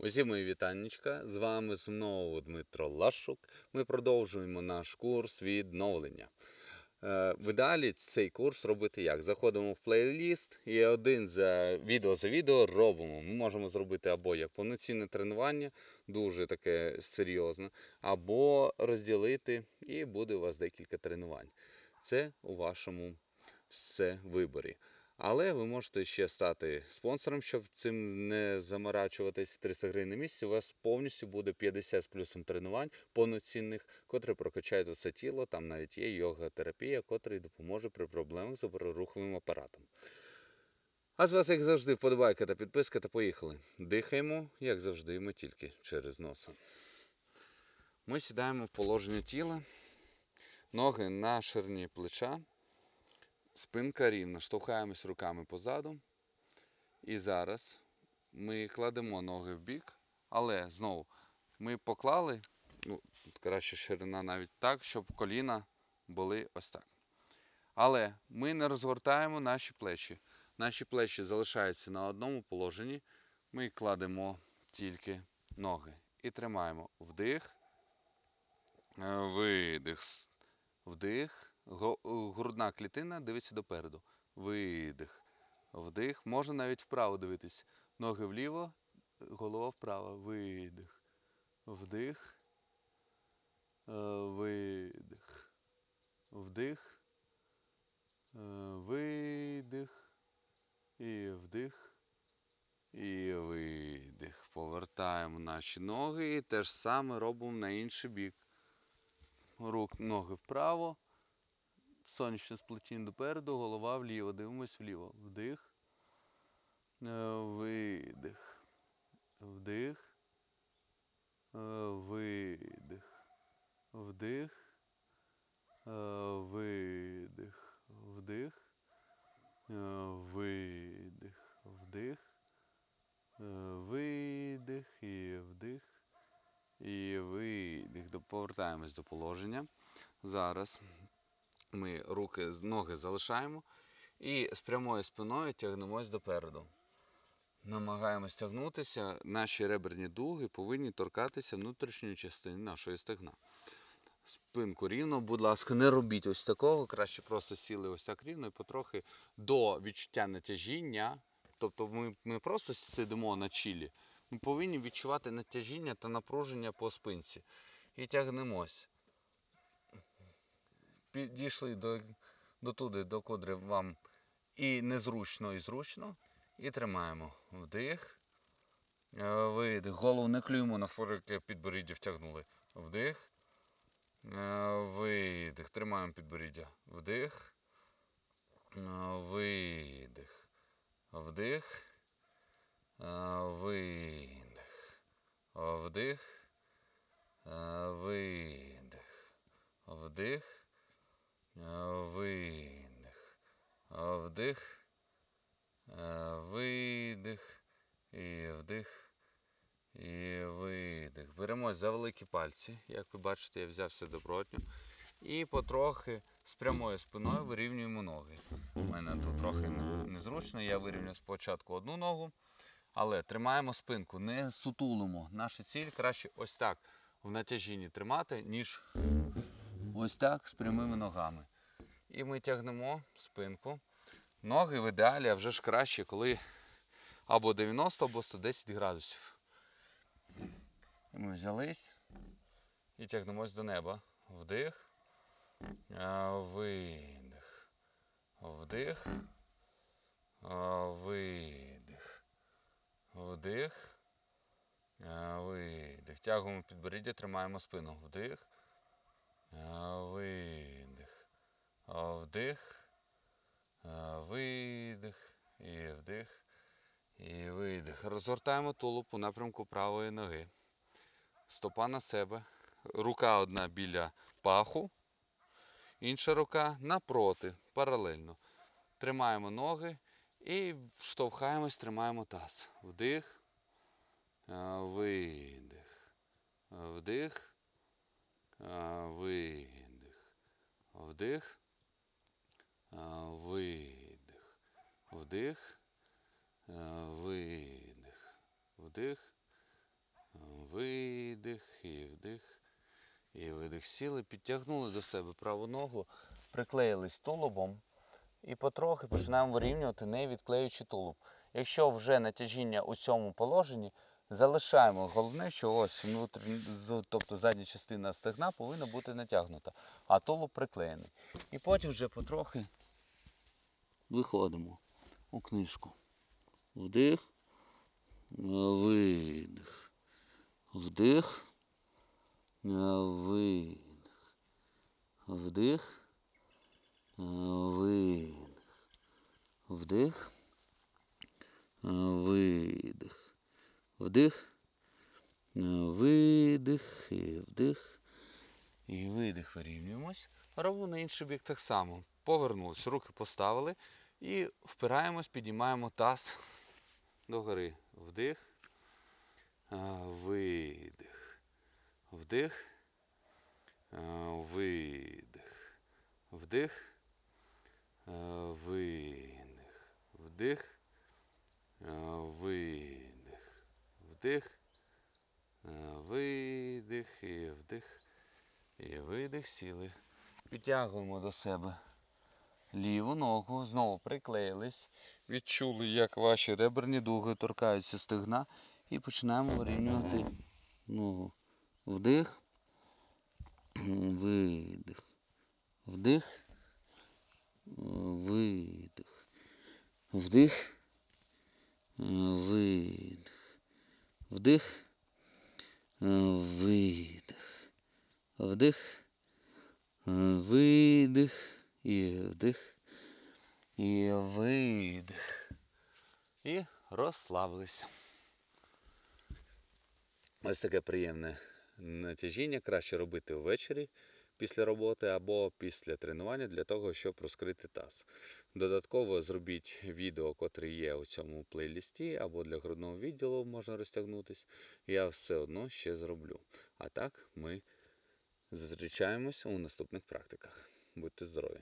Усі мої вітаннячка. З вами знову Дмитро Лашук. Ми продовжуємо наш курс відновлення. Е, В ідеалі цей курс робити як? Заходимо в плейліст і один за відео за відео робимо. Ми можемо зробити або як повноцінне тренування, дуже таке серйозне, або розділити, і буде у вас декілька тренувань. Це у вашому все виборі. Але ви можете ще стати спонсором, щоб цим не заморачуватись. 300 гривень на місяць. У вас повністю буде 50 з плюсом тренувань повноцінних, котрі прокачають все тіло. Там навіть є йога-терапія, котра допоможе при проблемах з опороруховим апаратом. А з вас, як завжди, вподобайка та підписка та поїхали. Дихаємо, як завжди, ми тільки через носа. Ми сідаємо в положення тіла, ноги на ширині плеча. Спинка рівна, штовхаємось руками позаду. І зараз ми кладемо ноги в бік, але знову ми поклали, ну, краще ширина навіть так, щоб коліна були ось так. Але ми не розгортаємо наші плечі. Наші плечі залишаються на одному положенні. Ми кладемо тільки ноги і тримаємо вдих, е, видих, вдих. Грудна клітина дивиться допереду. Видих. Вдих. Можна навіть вправо дивитись. Ноги вліво, голова вправо. Видих. Вдих. Е, Видих. Вдих. Е, Видих. І вдих. І видих. Повертаємо наші ноги і те ж саме робимо на інший бік. Рук, ноги вправо. Сонячне сплетіння допереду, голова вліво. Дивимось вліво. Вдих. Е, Видих. Вдих. Е, Видих. Вдих. Е, Видих. Вдих. Видих. Вдих. Видих і вдих. І видих. Повертаємось до положення. Зараз ми руки, ноги залишаємо і з прямою спиною тягнемось допереду. Намагаємось тягнутися. Наші реберні дуги повинні торкатися внутрішньої частини нашої стегна. Спинку рівно, будь ласка, не робіть ось такого. Краще просто сіли ось так рівно і потрохи до відчуття натяжіння. Тобто ми, ми просто сидимо на чілі. Ми повинні відчувати натяжіння та напруження по спинці. І тягнемось підійшли до, до туди, до кудри вам і незручно, і зручно. І тримаємо. Вдих. Е, Видих. Голову не клюємо, навпаки підборіддя втягнули. Вдих. Е, Видих. Тримаємо підборіддя. Вдих. Е, Видих. Вдих. Видих. Вдих. Видих. Вдих. Видих. Вдих. Видих. І вдих. І видих. Беремось за великі пальці. Як ви бачите, я взяв все добротньо. І потрохи з прямою спиною вирівнюємо ноги. У мене тут трохи незручно. Я вирівняв спочатку одну ногу. Але тримаємо спинку, не сутулимо. Наша ціль краще ось так в натяжінні тримати, ніж ось так з прямими ногами. І ми тягнемо спинку. Ноги в ідеалі, а вже ж краще, коли або 90, або 110 градусів. Ми взялись і тягнемось до неба. Вдих. Видих. Вдих. Видих. Вдих. Видих. Тягуємо підборіддя, тримаємо спину. Вдих. Видих. А, Вдих. Видих. І вдих. І видих. Розгортаємо тулуб у напрямку правої ноги. Стопа на себе. Рука одна біля паху. Інша рука напроти, паралельно. Тримаємо ноги і штовхаємось, тримаємо таз. Вдих. Видих. Вдих. Видих. Вдих. Видих. Вдих. Видих. Вдих. видих, і вдих. І видих. Сіли, підтягнули до себе праву ногу, приклеїлись тулубом і потрохи починаємо вирівнювати, не відклеюючи тулуб. Якщо вже натяжіння у цьому положенні, залишаємо. Головне, що ось внутрішня, тобто задня частина стегна повинна бути натягнута, а тулуб приклеєний. І потім вже потрохи виходимо у книжку. Вдих, видих. Вдих, видих. Вдих, видих. Вдих, видих. Вдих, видих і вдих. І видих вирівнюємось. Робимо на інший бік так само. Повернулись, руки поставили і впираємось, піднімаємо таз догори. Вдих, видих. Вдих, видих. Вдих, видих. Вдих, видих. Вдих, видих і вдих. І видих, сіли. Підтягуємо до себе ліву ногу, знову приклеїлись. Відчули, як ваші реберні дуги торкаються стегна. І починаємо вирівнювати ногу. Вдих, видих. Вдих, видих. Вдих. Вдих, видих. Вдих, видих і вдих. І видих. І розслабились. Ось таке приємне натяжіння краще робити ввечері після роботи або після тренування для того, щоб розкрити таз. Додатково зробіть відео, котре є у цьому плейлісті, або для грудного відділу можна розтягнутись. Я все одно ще зроблю. А так ми зустрічаємось у наступних практиках. Будьте здорові!